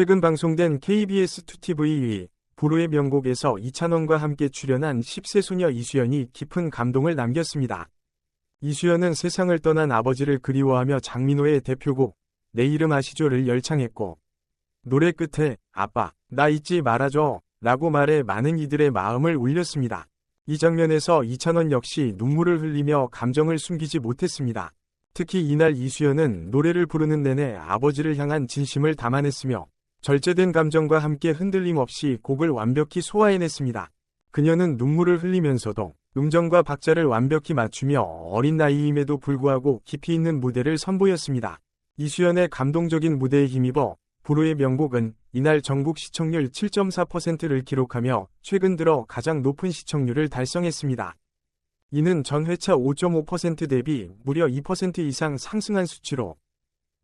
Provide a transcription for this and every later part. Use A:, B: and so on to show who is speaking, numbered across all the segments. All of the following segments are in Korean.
A: 최근 방송된 KBS2TV 불후의 명곡에서 이찬원과 함께 출연한 10세 소녀 이수연이 깊은 감동을 남겼습니다. 이수연은 세상을 떠난 아버지를 그리워하며 장민호의 대표곡 내 이름 아시죠를 열창했고 노래 끝에 아빠 나 잊지 말아줘 라고 말해 많은 이들의 마음을 울렸습니다. 이 장면에서 이찬원 역시 눈물을 흘리며 감정을 숨기지 못했습니다. 특히 이날 이수연은 노래를 부르는 내내 아버지를 향한 진심을 담아냈으며 절제된 감정과 함께 흔들림 없이 곡을 완벽히 소화해냈습니다. 그녀는 눈물을 흘리면서도 음정과 박자를 완벽히 맞추며 어린 나이임에도 불구하고 깊이 있는 무대를 선보였습니다. 이수연의 감동적인 무대에 힘입어 불후의 명곡은 이날 전국 시청률 7.4%를 기록하며 최근 들어 가장 높은 시청률을 달성했습니다. 이는 전 회차 5.5% 대비 무려 2% 이상 상승한 수치로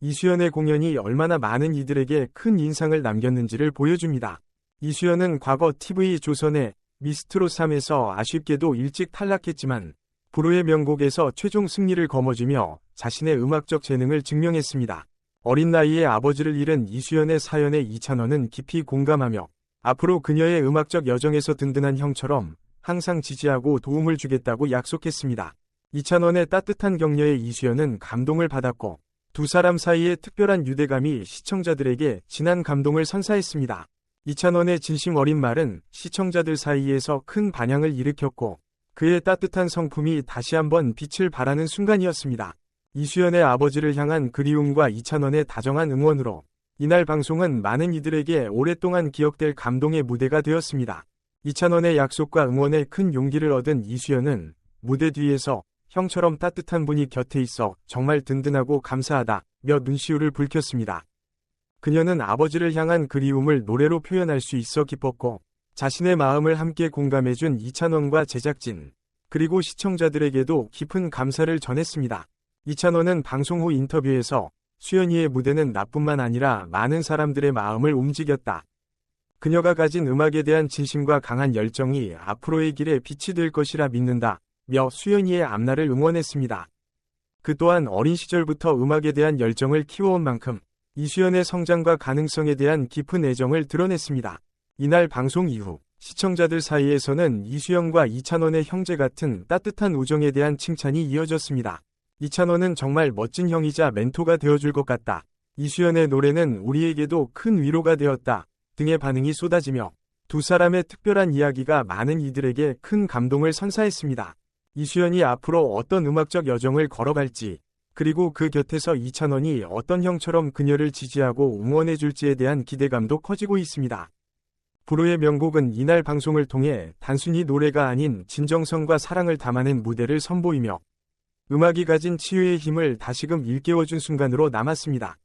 A: 이수연의 공연이 얼마나 많은 이들에게 큰 인상을 남겼는지를 보여줍니다. 이수연은 과거 TV 조선의 미스트로 3에서 아쉽게도 일찍 탈락했지만 불후의 명곡에서 최종 승리를 거머쥐며 자신의 음악적 재능을 증명했습니다. 어린 나이에 아버지를 잃은 이수연의 사연에 이찬원은 깊이 공감하며 앞으로 그녀의 음악적 여정에서 든든한 형처럼 항상 지지하고 도움을 주겠다고 약속했습니다. 이찬원의 따뜻한 격려에 이수연은 감동을 받았고 두 사람 사이의 특별한 유대감이 시청자들에게 진한 감동을 선사했습니다. 이찬원의 진심 어린 말은 시청자들 사이에서 큰 반향을 일으켰고 그의 따뜻한 성품이 다시 한번 빛을 발하는 순간이었습니다. 이수연의 아버지를 향한 그리움과 이찬원의 다정한 응원으로 이날 방송은 많은 이들에게 오랫동안 기억될 감동의 무대가 되었습니다. 이찬원의 약속과 응원에 큰 용기를 얻은 이수연은 무대 뒤에서 형처럼 따뜻한 분이 곁에 있어 정말 든든하고 감사하다 며 눈시울을 붉혔습니다. 그녀는 아버지를 향한 그리움을 노래로 표현할 수 있어 기뻤고 자신의 마음을 함께 공감해준 이찬원과 제작진 그리고 시청자들에게도 깊은 감사를 전했습니다. 이찬원은 방송 후 인터뷰에서 수연이의 무대는 나뿐만 아니라 많은 사람들의 마음을 움직였다. 그녀가 가진 음악에 대한 진심과 강한 열정이 앞으로의 길에 빛이 될 것이라 믿는다. 며 수연이의 앞날을 응원했습니다. 그 또한 어린 시절부터 음악에 대한 열정을 키워온 만큼 이수연의 성장과 가능성에 대한 깊은 애정을 드러냈습니다. 이날 방송 이후 시청자들 사이에서는 이수연과 이찬원의 형제 같은 따뜻한 우정에 대한 칭찬이 이어졌습니다. 이찬원은 정말 멋진 형이자 멘토가 되어줄 것 같다. 이수연의 노래는 우리에게도 큰 위로가 되었다. 등의 반응이 쏟아지며 두 사람의 특별한 이야기가 많은 이들에게 큰 감동을 선사했습니다. 이수연이 앞으로 어떤 음악적 여정을 걸어갈지, 그리고 그 곁에서 이찬원이 어떤 형처럼 그녀를 지지하고 응원해줄지에 대한 기대감도 커지고 있습니다. 불후의 명곡은 이날 방송을 통해 단순히 노래가 아닌 진정성과 사랑을 담아낸 무대를 선보이며 음악이 가진 치유의 힘을 다시금 일깨워준 순간으로 남았습니다.